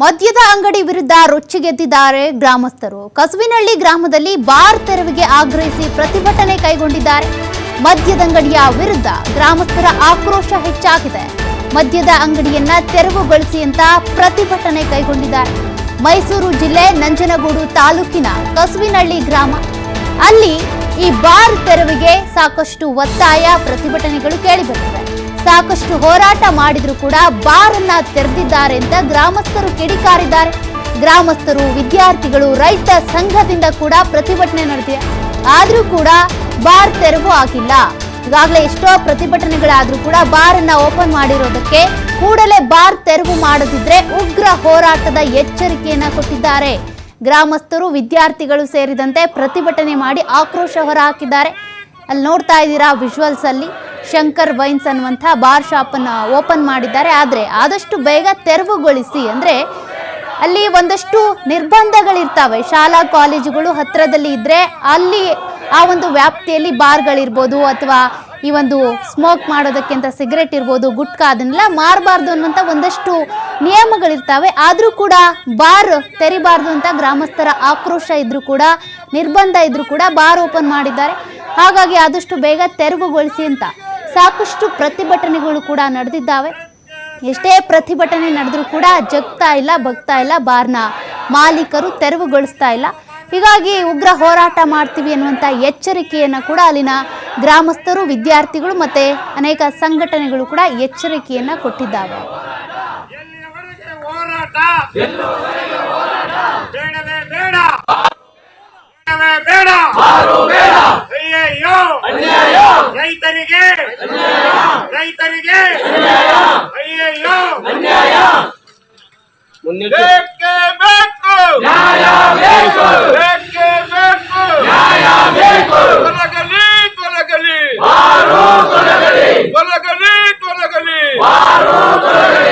ಮದ್ಯದ ಅಂಗಡಿ ವಿರುದ್ಧ ರೊಚ್ಚಿಗೆದ್ದಿದ್ದಾರೆ ಗ್ರಾಮಸ್ಥರು. ಕಸುವಿನಹಳ್ಳಿ ಗ್ರಾಮದಲ್ಲಿ ಬಾರ್ ತೆರವಿಗೆ ಆಗ್ರಹಿಸಿ ಪ್ರತಿಭಟನೆ ಕೈಗೊಂಡಿದ್ದಾರೆ. ಮದ್ಯದ ಅಂಗಡಿಯ ವಿರುದ್ಧ ಗ್ರಾಮಸ್ಥರ ಆಕ್ರೋಶ ಹೆಚ್ಚಾಗಿದೆ. ಮದ್ಯದ ಅಂಗಡಿಯನ್ನ ತೆರವುಗೊಳಿಸಿ ಅಂತ ಪ್ರತಿಭಟನೆ ಕೈಗೊಂಡಿದ್ದಾರೆ. ಮೈಸೂರು ಜಿಲ್ಲೆ ನಂಜನಗೂಡು ತಾಲೂಕಿನ ಕಸುವಿನಹಳ್ಳಿ ಗ್ರಾಮ. ಅಲ್ಲಿ ಈ ಬಾರ್ ತೆರವಿಗೆ ಸಾಕಷ್ಟು ಒತ್ತಾಯ, ಪ್ರತಿಭಟನೆಗಳು ಕೇಳಿಬರುತ್ತವೆ ಸಾಕಷ್ಟು ಹೋರಾಟ ಮಾಡಿದ್ರು ಕೂಡ ಬಾರ್ ಅನ್ನ ತೆರೆದಿದ್ದಾರೆ ಅಂತ ಗ್ರಾಮಸ್ಥರು ಕಿಡಿಕಾರಿದ್ದಾರೆ. ಗ್ರಾಮಸ್ಥರು, ವಿದ್ಯಾರ್ಥಿಗಳು, ರೈತ ಸಂಘದಿಂದ ಕೂಡ ಪ್ರತಿಭಟನೆ ನಡೆದಿದೆ. ಆದ್ರೂ ಕೂಡ ಬಾರ್ ತೆರವು ಆಗಿಲ್ಲ. ಈಗಾಗಲೇ ಎಷ್ಟೋ ಪ್ರತಿಭಟನೆಗಳಾದ್ರೂ ಕೂಡ ಬಾರ್ ಅನ್ನ ಓಪನ್ ಮಾಡಿರೋದಕ್ಕೆ ಕೂಡಲೇ ಬಾರ್ ತೆರವು ಮಾಡದಿದ್ರೆ ಉಗ್ರ ಹೋರಾಟದ ಎಚ್ಚರಿಕೆಯನ್ನ ಕೊಟ್ಟಿದ್ದಾರೆ. ಗ್ರಾಮಸ್ಥರು, ವಿದ್ಯಾರ್ಥಿಗಳು ಸೇರಿದಂತೆ ಪ್ರತಿಭಟನೆ ಮಾಡಿ ಆಕ್ರೋಶ ಹೊರಹಾಕಿದ್ದಾರೆ. ಅಲ್ಲಿ ನೋಡ್ತಾ ಇದ್ದೀರಾ ವಿಜುವಲ್ಸ್ ಅಲ್ಲಿ. ಶಂಕರ್ ವೈನ್ಸ್ ಅನ್ನುವಂಥ ಬಾರ್ ಶಾಪನ್ನು ಓಪನ್ ಮಾಡಿದ್ದಾರೆ. ಆದರೆ ಆದಷ್ಟು ಬೇಗ ತೆರವುಗೊಳಿಸಿ ಅಂದರೆ ಅಲ್ಲಿ ಒಂದಷ್ಟು ನಿರ್ಬಂಧಗಳಿರ್ತಾವೆ. ಶಾಲಾ ಕಾಲೇಜುಗಳು ಹತ್ತಿರದಲ್ಲಿ ಇದ್ದರೆ ಅಲ್ಲಿ ಆ ಒಂದು ವ್ಯಾಪ್ತಿಯಲ್ಲಿ ಬಾರ್ಗಳಿರ್ಬೋದು ಅಥವಾ ಈ ಒಂದು ಸ್ಮೋಕ್ ಮಾಡೋದಕ್ಕೆ ಅಂತ ಸಿಗರೆಟ್ ಇರ್ಬೋದು, ಗುಟ್ಕಾ ಅದನ್ನೆಲ್ಲ ಮಾರಬಾರ್ದು ಅನ್ನುವಂಥ ಒಂದಷ್ಟು ನಿಯಮಗಳಿರ್ತಾವೆ. ಆದರೂ ಕೂಡ ಬಾರ್ ತೆರಿಬಾರ್ದು ಅಂತ ಗ್ರಾಮಸ್ಥರ ಆಕ್ರೋಶ ಇದ್ದರೂ ಕೂಡ, ನಿರ್ಬಂಧ ಇದ್ದರೂ ಕೂಡ ಬಾರ್ ಓಪನ್ ಮಾಡಿದ್ದಾರೆ. ಹಾಗಾಗಿ ಆದಷ್ಟು ಬೇಗ ತೆರವುಗೊಳಿಸಿ ಅಂತ. ಸಾಕಷ್ಟು ಪ್ರತಿಭಟನೆಗಳು ಕೂಡ ನಡೆದಿದ್ದಾವೆ. ಎಷ್ಟೇ ಪ್ರತಿಭಟನೆ ನಡೆದ್ರೂ ಕೂಡ ಜಗ್ತಾ ಇಲ್ಲ, ಬಗ್ತಾ ಇಲ್ಲ, ಬಾರ್ನ ಮಾಲೀಕರು ತೆರವುಗೊಳಿಸ್ತಾ ಇಲ್ಲ. ಹೀಗಾಗಿ ಉಗ್ರ ಹೋರಾಟ ಮಾಡ್ತೀವಿ ಅನ್ನುವಂಥ ಎಚ್ಚರಿಕೆಯನ್ನು ಕೂಡ ಅಲ್ಲಿನ ಗ್ರಾಮಸ್ಥರು, ವಿದ್ಯಾರ್ಥಿಗಳು ಮತ್ತು ಅನೇಕ ಸಂಘಟನೆಗಳು ಕೂಡ ಎಚ್ಚರಿಕೆಯನ್ನು ಕೊಟ್ಟಿದ್ದಾವೆ. ರೈತರಿಗೆ ರೈತರಿಗೆ ಅಯ್ಯಯ್ಯೋ ಬೇಕೇ ಬೇಕು. ನ್ಯಾಯ ಬೇಕು. ಬೇಕೇ ಬೇಕು. ನ್ಯಾಯ ಬೇಕು. ತೊಲಗಲಿ ತೊಲಗಲಿ. ಬಾರು ತೊಲಗಲಿ. ತೊಲಗಲಿ ತೊಲಗಲಿ. ಬಾರು ತೊಲಗಲಿ.